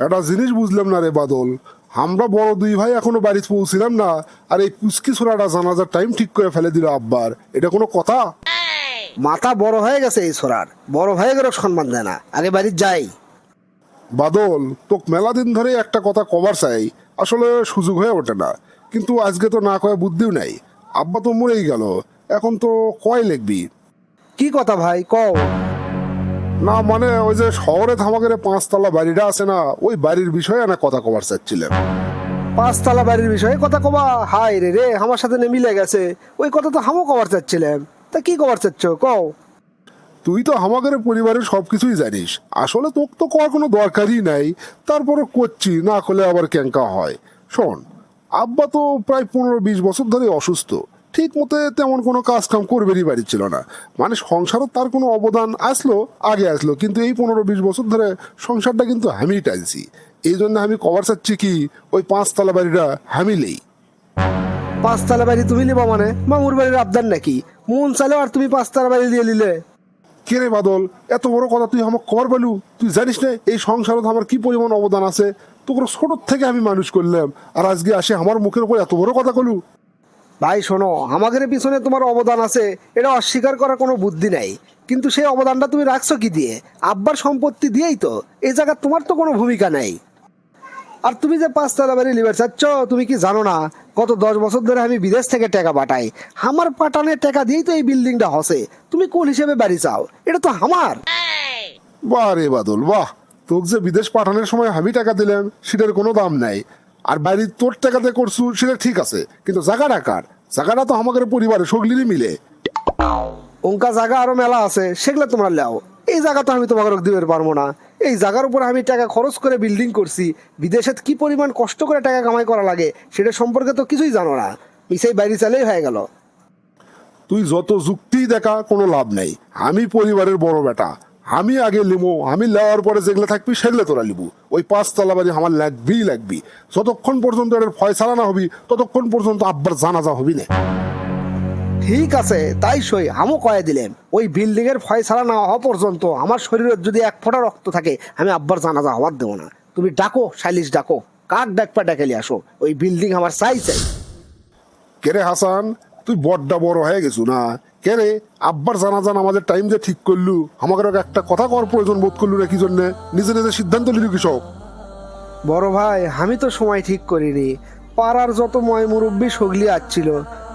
একটা জিনিস বুঝলাম না রে বাদল। আমরা বড় দুই ভাই এখনও বাড়ি পৌঁছিলাম না আর এই পুচকি ছোড়াটা জানাজার টাইম ঠিক করে ফেলে দিল আব্বার। এটা কোনো কথা? মাথা বড় হয়ে গেছে এই ছোড়ার বড় হয়ে গেলেও সম্মান দেয় না। আগে বাড়ি যাই। বাদল তোক মেলা দিন ধরে একটা কথা কবার চাই। আসলে সুযোগ হয়ে ওঠে না। কিন্তু আজকে তো না কয়ে বুদ্ধিও নাই। আব্বা তো মরেই গেল। এখন তো কয় লিখবি? কি কথা ভাই? কও। না মানে ওই যে শহরে ধামাকের পাঁচতলা বাড়িটা আছে না ওই বাড়ির বিষয়ে না কথা কবার চাচ্ছিলাম পাঁচতলা বাড়ির বিষয়ে কথা কবা? হাই রে রে আমার সাথে নে মিলে গেছে। ওই কথা তো হামও কবার চাচ্ছিলাম তা কি কবার চাচ্ছ? কও। তুই তো আমাদের পরিবারের সবকিছুই জানিস। আসলে তোকে তো করার কোনো দরকারই নাই। তারপরে করছি না করলে আবার ক্যাঙ্কা হয়। শোন আব্বা তো প্রায় পনেরো বিশ বছর ধরে অসুস্থ। ঠিক মতো তেমন কোনো কাজ কাম করবেরই বাড়ি ছিল না। মানে সংসারও তার কোনো অবদান আসলো আগে আসলো কিন্তু এই পনেরো বিশ বছর ধরে সংসারটা কিন্তু আমি টানছি। এই জন্য আমি কভার চাচ্ছি কি ওই পাঁচতলা বাড়িটা হামিলেই পাঁচতলা বাড়ি তুমি নিবা মানে? মামুর বাড়ির আবদার নাকি? মন চাইলে আর তুমি পাঁচতলা বাড়ি দিয়ে নিলে। কে রে বাদল এত বড় কথা তুই আমাকে কর বলু। তুই জানিস না এই সংসারত আমার কি পরিমাণ অবদান আছে? তোকে ছোট থেকে আমি মানুষ করলাম আর আজকে আসে আমার মুখের উপর এত বড় কথা কলু ভাই, শোনো, আমাদের পিছনে তোমার অবদান আছে, এটা অস্বীকার করার কোনো বুদ্ধি নাই। কিন্তু সেই অবদানটা তুমি রাখছো কি দিয়ে? আব্বার সম্পত্তি দিয়েই তো, এই জায়গা তোমার তো কোনো ভূমিকা নাই। আর তুমি যে পাঁচতলা বাড়ি লিবার চাচ্ছ, তুমি কি জানো না, গত দশ বছর ধরে আমি বিদেশ থেকে টাকা পাঠাই। আমার পাঠানের টাকা দিয়েই তো এই বিল্ডিংটা হসে। তুমি কোন হিসেবে বাড়ি চাও? এটা তো আমার। বাহ রে বাদল, বাহ। তোকে যে বিদেশ পাঠানোর সময় আমি টাকা দিলাম, সেটার কোনো দাম নাই। আর বাড়ি তোর টাকাতে করছু সেটা ঠিক আছে কিন্তু জায়গাটা কার? জায়গাটা তো আমাদের পরিবারে সগলিরই মিলে। অঙ্কা জায়গা আরও মেলা আছে সেগুলো তোমরা লাও। এই জায়গা তো আমি তোমাকে দিতে পারব না। এই জায়গার উপর আমি টাকা খরচ করে বিল্ডিং করছি। বিদেশে কি পরিমাণ কষ্ট করে টাকা কামাই করা লাগে সেটা সম্পর্কে তো কিছুই জানো না। মিসাই বাইরে চালেই হয়ে গেল। তুই যত যুক্তি দেখা কোনো লাভ নেই। আমি পরিবারের বড় বেটা। আমি আগে লিমো আমি লেওয়ার পরে যেগুলো থাকবি সেগুলো তোরা লিবু। ওই পাঁচতলা বাড়ি আমার লাগবেই লাগবি। যতক্ষণ পর্যন্ত এর ফয়সালা না হবি ততক্ষণ পর্যন্ত আব্বার জানাজা হবি না। ঠিক আছে তাই সই আমও কয়ে দিলেন। ওই বিল্ডিং এর ফয়সালা না হওয়া পর্যন্ত আমার শরীরে যদি এক ফোঁটা রক্ত থাকে আমি আব্বার জানাজা হওয়ার দেবো না। তুমি ডাকো শালিশ ডাকো। কাক ডাকপা ডাকেলি আসো। ওই বিল্ডিং আমার চাই চাই। কেরে হাসান? তুই বড্ডা বড় হয়ে গেছু না? কে রে? আব্বার জানাজা আমাদের টাইম যে ঠিক করলু। আমাকে একটা কথা কর প্রয়োজন বোধ করলু না কি জন্য? নিজে নিজে সিদ্ধান্ত নিলু কৃষক। বড় ভাই, আমি তো সময় ঠিক করিনি। পাড়ার যত ময় মুরব্বী সগলি আসছিল,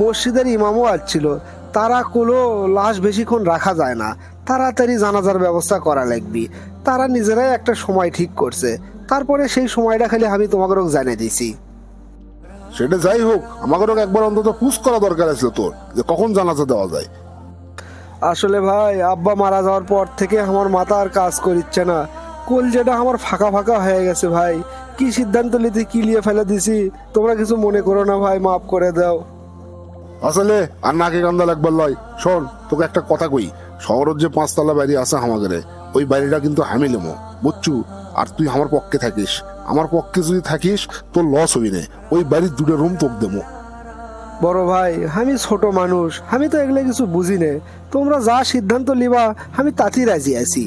মসজিদের ইমামও আসছিল, তারা কোনো লাশ বেশিক্ষণ রাখা যায় না। তাড়াতাড়ি জানাজার ব্যবস্থা করা লাগবি। তারা নিজেরাই একটা সময় ঠিক করছে। তারপরে সেই সময়টা খালি আমি তোমাকে জানিয়ে দিছি। সেটা যাই হোক আমাকে একবার অন্তত পুষ করা দরকার আছে তোর যে কখন জানাজা দেওয়া যায়। আসলে ভাই আব্বা মারা যাওয়ার পর থেকে আমার মাথা আর কাজ করিচ্ছে না। কোল যেটা আমার ফাঁকা ফাঁকা হয়ে গেছে ভাই। কি সিদ্ধান্ত নিতে কি নিয়ে ফেলে দিছি তোমরা কিছু মনে করো না ভাই মাফ করে দাও। আসলে আর নাকে কান্দা লাগবার লয়। শোন তোকে একটা কথা কই শহরের যে পাঁচতলা বাড়ি আছে আমাদের ওই বাড়িটা কিন্তু আমি লেমো বুঝছু? আর তুই আমার পক্ষে থাকিস। আমার পক্ষে যদি থাকিস তোর লস হবি না। ওই বাড়ির দুটো রুম তোক দেবো। বড় ভাই আমি ছোট মানুষ আমি তো এগুলো কিছু বুঝি নে। তোমরা যা সিদ্ধান্ত লিবা আমি তাতেই রাজি আছি।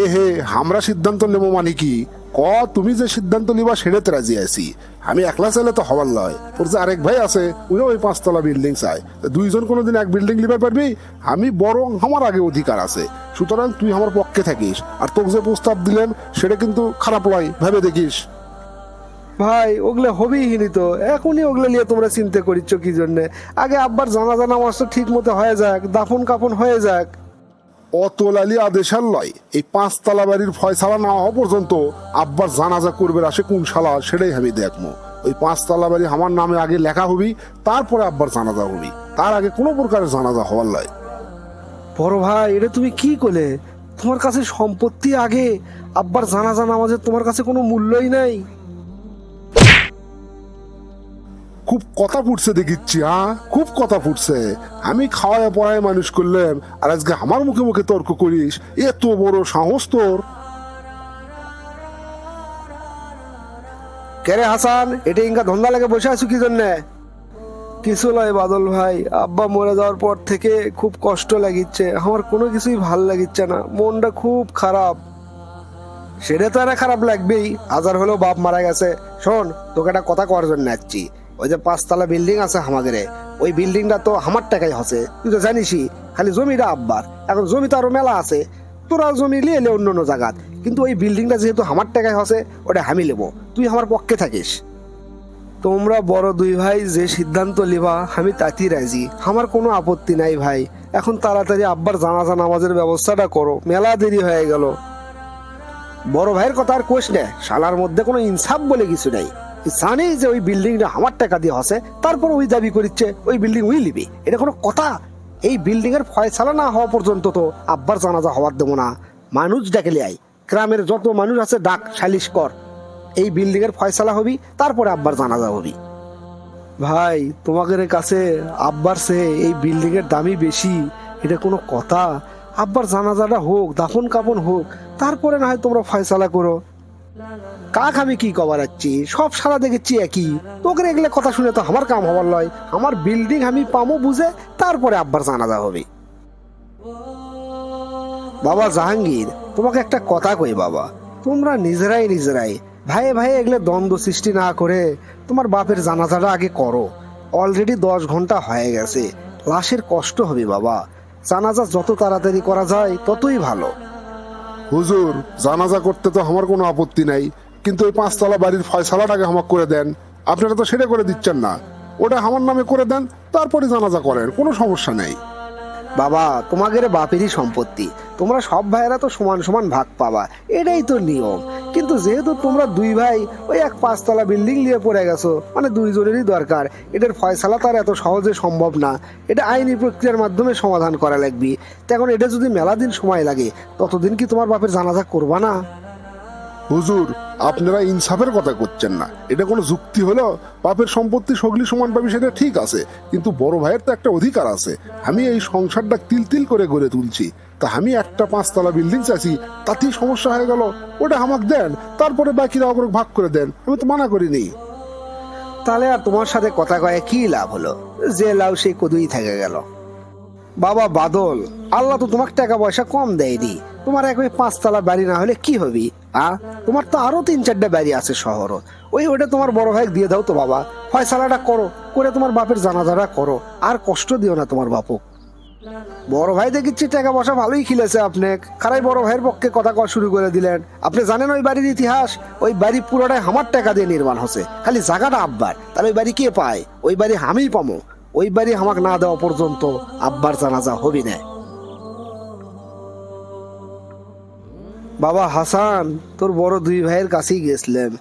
এ হে আমরা সিদ্ধান্ত নেব মানে কি? ক, তুমি যে সিদ্ধান্ত নিবা সেটাতে রাজি আছি। আমি একলা চাইলে তো হবার লয়। তোর যে আরেক ভাই আছে, উনিও ওই পাঁচতলা বিল্ডিং চায়। দুইজন কোনোদিন এক বিল্ডিং নিতে পারবি? আমি বরং আমার আগে অধিকার আছে। সুতরাং তুই আমার পক্ষে থাকিস। আর তোকে যে প্রস্তাব দিলেন, সেটা কিন্তু খারাপ লয়। ভেবে দেখিস। ভাই, ওগুলো হবেই হিনি তো। এখনই ওগুলো নিয়ে তোমরা চিন্তা করিচ্ছ কি জন্যে? আগে আব্বার জানা জানা মাস তো ঠিক মতো হয়ে যাক দাফন কাফন হয়ে যাক। অতলালি আদেশার লয়। এই পাঁচতলা বাড়ির ফয়সালা না হওয়া পর্যন্ত আব্বার জানাজা করবে আসে কোন শালা সেটাই আমি দেখব ওই পাঁচতলা বাড়ি আমার নামে আগে লেখা হবি, তারপরে আব্বার জানাজা হবি। তার আগে কোনো প্রকারের জানাজা হওয়ার লয়। বড় ভাই, এটা তুমি কি করলে তোমার কাছে সম্পত্তি আগে, আব্বার জানাজা নামাজের তোমার কাছে কোনো মূল্যই নাই। খুব কথা ফুটছে দেখিচ্ছি হ্যাঁ খুব কথা ফুটছে। আমি খাওয়ায় পড়ায় মানুষ করলাম আর আজকে আমার মুখে মুখে তর্ক করিস এত বড় সাহস তোর। কেরে হাসান এটা ইনকা ধন্দা লাগে বসে আছো কি জন্যে? কিছু নয় বাদল ভাই আব্বা মরে যাওয়ার পর থেকে খুব কষ্ট লাগিচ্ছে আমার কোনো কিছুই ভালো লাগিচ্ছে না মনটা খুব খারাপ। সেটা তো একটা খারাপ লাগবেই হাজার হলেও বাপ মারা গেছে। শোন তোকে একটা কথা করার জন্য যাচ্ছি ওই যে পাঁচতলা বিল্ডিং আছে আমাদের ওই বিল্ডিংটা তো আমার টাকায় হসে। তুই তো জানিসই, খালি জমিটা আব্বার। এখন জমি তো আরও মেলা আছে তোরা জমি লিয়ে এলে অন্য অন্য জায়গাত। কিন্তু ওই বিল্ডিংটা যেহেতু আমার টাকায় হসে, ওটা আমি নেব। তুই আমার পক্ষে থাকিস। তোমরা বড় দুই ভাই যে সিদ্ধান্ত লিবা, আমি তাতেই রাজি। আমার কোনো আপত্তি নাই ভাই। এখন তাড়াতাড়ি আব্বার জানাজা নামাজের ব্যবস্থাটা করো। মেলা দেরি হয়ে গেল। বড় ভাইয়ের কথা আর কোষ নে। শালার মধ্যে কোনো ইনসাফ বলে কিছু নাই। জানি যে ওই বিল্ডিংটা আমার টাকা দিয়ে হসে, তারপর ওই দাবি করিচ্ছে, ওই বিল্ডিং উই লিবি। এটা কোনো কথা? এই বিল্ডিং এর ফয়সালা না হওয়া পর্যন্ত তো আব্বার জানাজা হওয়ার দেবো না। মানুষ ডেকে আই গ্রামের যত মানুষ আছে, ডাক, সালিশ কর। এই বিল্ডিং এর ফয়সালা হবি, তারপরে আব্বার জানাজা হবি। ভাই, তোমাদের কাছে আব্বার সে এই বিল্ডিং এর দামই বেশি। এটা কোনো কথা? আব্বার জানাজাটা হোক দাফন কাপন হোক, তারপরে না হয় তোমরা ফয়সালা করো। কাক আমি কি কবারাচ্ছি সব সারা দেখেছি একই। তোকে এগুলো কথা শুনে তো আমার কাম হবার লয়। আমার বিল্ডিং আমি পামো বুঝে, তারপরে আব্বার জানাজা হবে। বাবা জাহাঙ্গীর, তোমাকে একটা কথা কই বাবা। তোমরা নিজেরাই নিজেরাই। ভাইয়ে ভাইয়ে এগুলো দ্বন্দ্ব সৃষ্টি না করে তোমার বাপের জানাজাটা আগে করো। অলরেডি দশ ঘণ্টা হয়ে গেছে। লাশের কষ্ট হবে বাবা। জানাজা যত তাড়াতাড়ি করা যায়, ততই ভালো। হুজুর, জানাজা করতে তো আমার কোনো আপত্তি নাই, কিন্তু ওই পাঁচতলা বাড়ির ফয়সালাটাকে আমাকে করে দেন। আপনারা তো সেটা করে দিচ্ছেন না। ওটা আমার নামে করে দেন, তারপরে জানাজা করেন, কোনো সমস্যা নেই। বাবা তোমাদের বাপেরই সম্পত্তি। তোমরা সব ভাইয়েরা তো সমান সমান ভাগ পাবা, এটাই তো নিয়ম। কিন্তু যেহেতু তোমরা দুই ভাই ওই এক পাঁচতলা বিল্ডিং নিয়ে পড়ে গেছো মানে দুইজনেরই দরকার এটার ফয়সালা তার এত সহজে সম্ভব না। এটা আইনি প্রক্রিয়ার মাধ্যমে সমাধান করা লাগবে। তখন এটা যদি মেলা দিন সময় লাগে, ততদিন কি তোমার বাপের জানাজা করবা না? হুজুর, আপনারা ইনসাফের কথা করছেন না। এটা কোনো যুক্তি হলো বাপের সম্পত্তি সগলি সমান পাবি সেটা ঠিক আছে, কিন্তু বড় ভাইয়ের তো একটা অধিকার আছে। আমি এই সংসারটা তিল তিল করে গড়ে তুলছি। তা আমি একটা পাঁচতলা বিল্ডিং চাইছি, তাতেই সমস্যা হয়ে গেল। ওটা আমাকে দেন, তারপরে বাকিরা অগ্র ভাগ করে দেন। আমি তো মানা করিনি। তাহলে আর তোমার সাথে কথা কয়ে কি লাভ হলো? যে লাভ সেই কদুই থেকে গেল। বাবা বাদল, আল্লাহ তো তোমাকে টাকা পয়সা কম দেয়নি। তোমার এক ওই পাঁচতলা বাড়ি না হলে কি হবি, আ? তোমার তো আরও তিন চারটা বাড়ি আছে শহর ওই ওটা তোমার বড় ভাই দিয়ে দাও তো বাবা। ফয়সালাটা করো, করে তোমার বাপের জানাজাটা করো। আর কষ্ট দিও না তোমার বাপু। বড় ভাই দেখিচ্ছি টাকা পয়সা ভালোই খিলেছে আপনি বড় ভাইয়ের পক্ষে কথা শুরু করে দিলেন। আপনি জানেন ওই বাড়ির ইতিহাস? ওই বাড়ি পুরোটাই আমার টাকা দিয়ে নির্মাণ হচ্ছে। খালি জায়গাটা আব্বার। তাহলে ওই বাড়ি কে পায়? ওই বাড়ি আমিই পামো। ওই বাড়ি আমাকে না দেওয়া পর্যন্ত আব্বার জানাজা হবি না। বাবা হাসান, তোর বড় দুই ভাইয়ের কাছেই গেছিলাম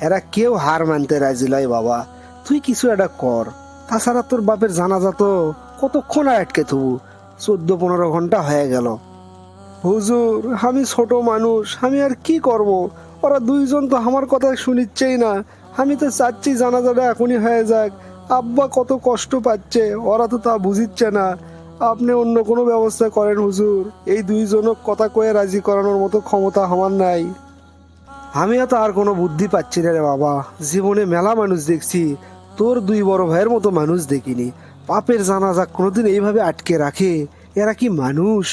এরা কেউ হার মানতে রাজি লয় বাবা। তুই কিছু একটা কর। তাছাড়া তোর বাপের জানাজা তো কতক্ষণ আটকে থবু? চোদ্দ পনেরো ঘণ্টা হয়ে গেল। হুজুর, আমি ছোট মানুষ, আমি আর কি করব? ওরা দুইজন তো আমার কথা শুনিচ্ছেই না। আমি তো চাচ্ছি জানাজাটা এখনই হয়ে যাক। আব্বা কত কষ্ট পাচ্ছে, ওরা তো তা বুঝিচ্ছে না। আপনি অন্য কোনো ব্যবস্থা করেন হুজুর। এই দুইজনক কথা কয়ে রাজি করানোর মতো ক্ষমতা আমার নাই। আমি তো আর কোনো বুদ্ধি পাচ্ছি না রে বাবা। জীবনে মেলা মানুষ দেখছি। তোর দুই বড় ভাইয়ের মতো মানুষ দেখিনি। পাপের জানাজা কোনোদিন এইভাবে আটকে রাখে? এরা কি মানুষ?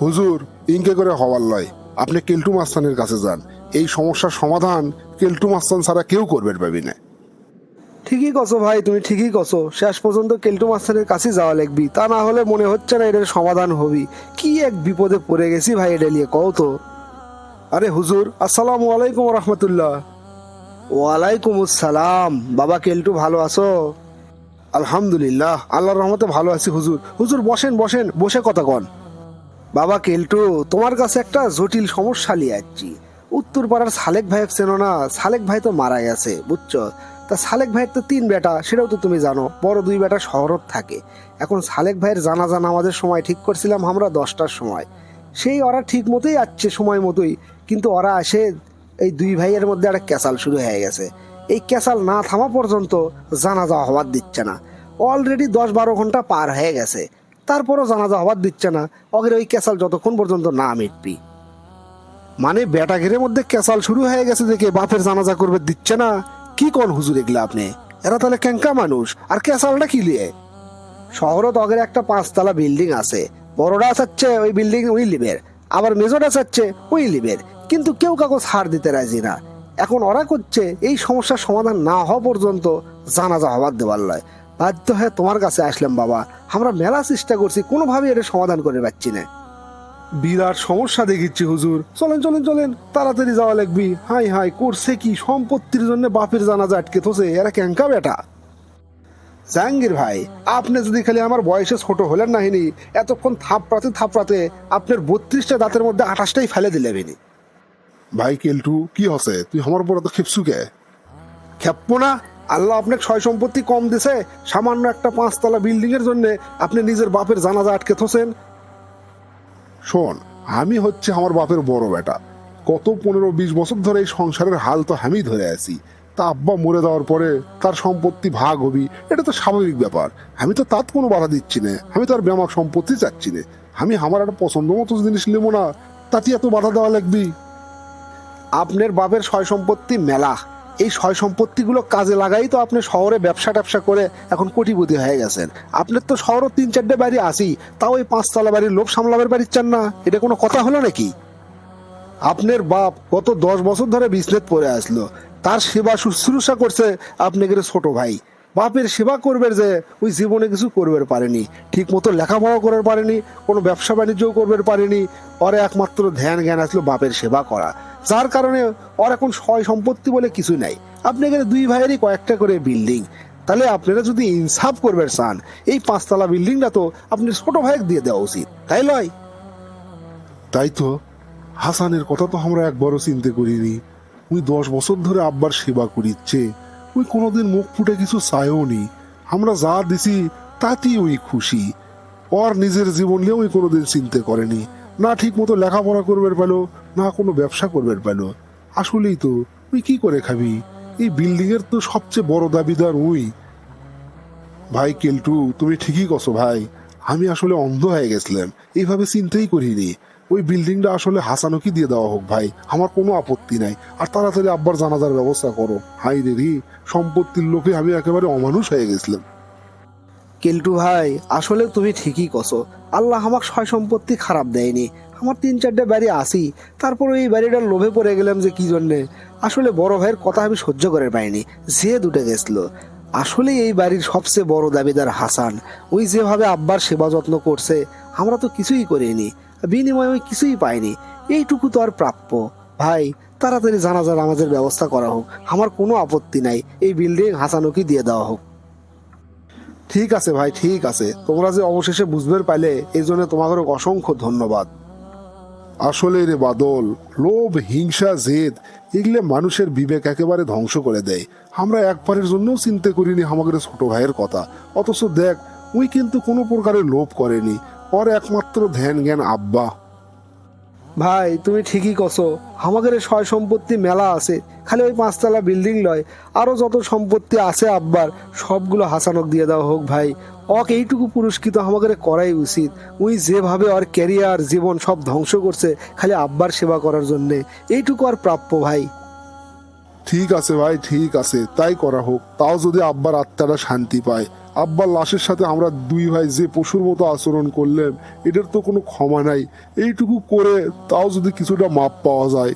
হুজুর ইনকে করে হওয়ার লয় আপনি কেলটু মাস্তানের কাছে যান। এই সমস্যার সমাধান কেলটু মাস্তান ছাড়া কেউ করবে পাবি না। ঠিকই কছো ভাই তুমি ঠিকই কছো। শেষ পর্যন্ত কেলটু মাস্তানের কাছে যাওয়া লাগবি। তা না হলে মনে হচ্ছে না এটার সমাধান হবি। কি এক বিপদে পড়ে গেছি ভাই এটা নিয়ে কও তো। আরে হুজুর আসসালামু আলাইকুম রহমতুল্লাহ। ওয়ালাইকুম আসসালাম। বাবা কেলটু ভালো আছো? আলহামদুলিল্লাহ, আল্লাহর রহমতে ভালো আছি হুজুর। হুজুর, বসেন বসেন, বসে কথা কন। বাবা কেলটু, তোমার কাছে একটা জটিল সমস্যা নিয়ে যাচ্ছি উত্তর পাড়ার সালেক ভাই চেনো না, সালেক ভাই তো মারা গেছে বুঝছ? তা সালেক ভাইয়ের তো তিন বেটা, সেটাও তো তুমি জানো, বড় দুই বেটা শহরত থাকে। এখন সালেক ভাইয়ের জানাজা নামাজের সময় ঠিক করছিলাম আমরা দশটার সময়। সেই ওরা ঠিক মতোই আসছে সময় মতোই, কিন্তু ওরা আসে এই দুই ভাইয়ের মধ্যে একটা ক্যাসাল শুরু হয়ে গেছে। এই ক্যাসাল না থামা পর্যন্ত জানাজা হওয়ার দিচ্ছে না। অলরেডি দশ বারো ঘণ্টা পার হয়ে গেছে। তারপরও জানাজা হওয়ার দিচ্ছে না। অগের ওই ক্যাসাল যতক্ষণ পর্যন্ত না মিটবি। মানে বেটা ঘেরের মধ্যে ক্যাসাল শুরু হয়ে গেছে দেখে বাপের জানাজা করবে দিচ্ছে না। কি কোন হুজুর এগুলা আপনি? এরা তাহলে ক্যাঙ্কা মানুষ। আর ক্যাসালটা কি লিয়ে? শহরত অগের একটা পাঁচতলা বিল্ডিং আছে। বড়টা চাচ্ছে ওই বিল্ডিং উই লিবের আবার মেজোটা চাচ্ছে উই লিবের কিন্তু কেউ কাগজ হার দিতে রাজি না। এখন ওরা করছে, এই সমস্যার সমাধান না হওয়া পর্যন্ত জানাজা দেওয়ার লয় বাধ্য হয়ে তোমার কাছে আসলাম বাবা। আমরা মেলা চেষ্টা করছি কোনোভাবে এটা সমাধান করে পাচ্ছি না। বিরাট সমস্যা দেখিচ্ছি হুজুর। চলেন চলেন চলেন। তাড়াতাড়ি যাওয়া লাগবি। হাই হাই, করছে কি? সম্পত্তির জন্য বাপের জানাজা আটকে থসে এরা ক্যাঙ্কা বেটা? জাহাঙ্গীর ভাই, আপনি যদি খালি আমার বয়সে ছোট হলেন নাহিনি, এতক্ষণ থাপড়াতে থাপড়াতে আপনার বত্রিশটা দাঁতের মধ্যে আঠাশটাই ফেলে দিলে বিনি। ভাই কেলটু কি হসে তুই আমার পরে তো খেপসু কে? খেপবো না? আল্লাহ আপনাকে ছয় সম্পত্তি কম দিছে, সামান্য একটা পাঁচতলা বিল্ডিং এর জন্য আপনি নিজের বাপের জানাজা আটকে থোছেন। শোন, আমি হচ্ছে আমার বাপের বড় বেটা। কত পনেরো বিশ বছর ধরে এই সংসারের হাল তো আমি ধরে আছি। তা আব্বা মরে যাওয়ার পরে তার সম্পত্তি ভাগ হবি, এটা তো স্বাভাবিক ব্যাপার। আমি তো তাত কোনো বাধা দিচ্ছি না, আমি তো আর আমার সম্পত্তি চাচ্ছি না। আমি আমার একটা পছন্দ মতো জিনিস নেব না, তাতে এত বাধা দেওয়া লাগবি? আপনার বাপের ছয় সম্পত্তি মেলা। এই ছয় সম্পত্তিগুলো কাজে লাগাই তো আপনি শহরে ব্যবসা ট্যাবসা করে এখন কোটিপতি হয়ে গেছেন। আপনার তো শহরও তিন চারটে বাড়ি আসি তাও এই পাঁচতলা বাড়ির লোক সামলাবার বাড়ির চান না? এটা কোনো কথা হলো নাকি? আপনার বাপ গত দশ বছর ধরে বিজনেস পড়ে আসলো। তার সেবা শুশ্রূষা করছে আপনাকে ছোট ভাই। বাপের সেবা করবে যে, ওই জীবনে কিছু করবে পারেনি। ঠিক মতো লেখাপড়া করার পারেনি, কোনো ব্যবসা বাণিজ্যও করবে পারেনি। ওর একমাত্র ধ্যান জ্ঞান আসলো বাপের সেবা করা। যার কারণে ওর এখন সয় সম্পত্তি বলে কিছু নাই। আপনি এখানে দুই ভাইয়েরই কয়েকটা করে বিল্ডিং তাহলে আপনারা যদি ইনসাফ করবে চান এই পাঁচতলা বিল্ডিংটা তো আপনি ছোট ভাইকে দিয়ে দেওয়া উচিত। তাই লয়? তাই তো। হাসানের কথা তো আমরা একবারও চিন্তা করিনি। উনি দশ বছর ধরে আব্বার সেবা করিচ্ছে। ওই কোনোদিন মুখ ফুটে কিছু চায়ও নি। আমরা যা দিছি, তাতেই ওই খুশি। ওর নিজের জীবন নিয়ে ওই কোনোদিন চিন্তা করেনি। না ঠিক মতো লেখাপড়া করবে পেল না কোনো ব্যবসা করবেন পেল আসলেই তো, তুই কি করে খাবি? এই বিল্ডিং এর তো সবচেয়ে বড় দাবিদার ওই ভাই কেলটু, তুমি ঠিকই কছো ভাই। আমি আসলে অন্ধ হয়ে গেছিলাম। এইভাবে চিন্তাই করিনি। ওই বিল্ডিংটা আসলে হাসানুকি দিয়ে দেওয়া হোক ভাই। আমার কোনো আপত্তি নাই। আর তাড়াতাড়ি আব্বার জানাজার ব্যবস্থা করো। হাই রি সম্পত্তির লোকে আমি একেবারে অমানুষ হয়ে গেছিলাম। কেলটু ভাই, আসলে তুমি ঠিকই কছো। আল্লাহ আমাকে সয় সম্পত্তি খারাপ দেয়নি। আমার তিন চারটে বাড়ি আসি তারপর এই বাড়িটার লোভে পড়ে গেলাম যে কি জন্যে। আসলে বড় ভাইয়ের কথা আমি সহ্য করে পাইনি, যে দুটে গেছিল। আসলে এই বাড়ির সবচেয়ে বড় দাবিদার হাসান। ওই যেভাবে আব্বার সেবা যত্ন করছে, আমরা তো কিছুই করিনি, বিনিময়ে ওই কিছুই পাইনি। এইটুকু তো আর প্রাপ্য। ভাই, তাড়াতাড়ি জানাজার আমাদের ব্যবস্থা করা হোক, আমার কোনো আপত্তি নাই, এই বিল্ডিং হাসানুকি দিয়ে দেওয়া হোক। ঠিক আছে ভাই, ঠিক আছে। তোমরা যে অবশেষে বুঝবে পাইলে, এই জন্য তোমাদের অসংখ্য ধন্যবাদ। আসলে রে বাদল, লোভ, হিংসা, জেদ, এগুলো মানুষের বিবেক একেবারে ধ্বংস করে দেয়। আমরা একবারের জন্যও চিন্তা করিনি আমাদের ছোট ভাইয়ের কথা। অথচ দেখ ওই কিন্তু কোনো প্রকারে লোভ করেনি। ওর একমাত্র ধ্যান জ্ঞান আব্বা। ভাই, তুমি ঠিকই কছো। আমাদের সয় সম্পত্তি মেলা আছে। খালি ওই পাঁচতলা বিল্ডিং লয়। আরও যত সম্পত্তি আছে আব্বার, সবগুলো হাসানক দিয়ে দেওয়া হোক ভাই। অক এইটুকু পুরস্কৃত আমাদের করাই উচিত। উই যেভাবে ওর ক্যারিয়ার জীবন সব ধ্বংস করছে, খালি আব্বার সেবা করার জন্যে। এইটুকু আর প্রাপ্য ভাই। ঠিক আছে ভাই, ঠিক আছে, তাই করা হোক। তাও যদি আব্বার আত্মাটা শান্তি পায়। আব্বার লাশের সাথে আমরা দুই ভাই যে পশুর মতো আচরণ করলেন, এটার তো কোনো ক্ষমা নাই। এইটুকু করে তাও যদি কিছুটা মাপ পাওয়া যায়।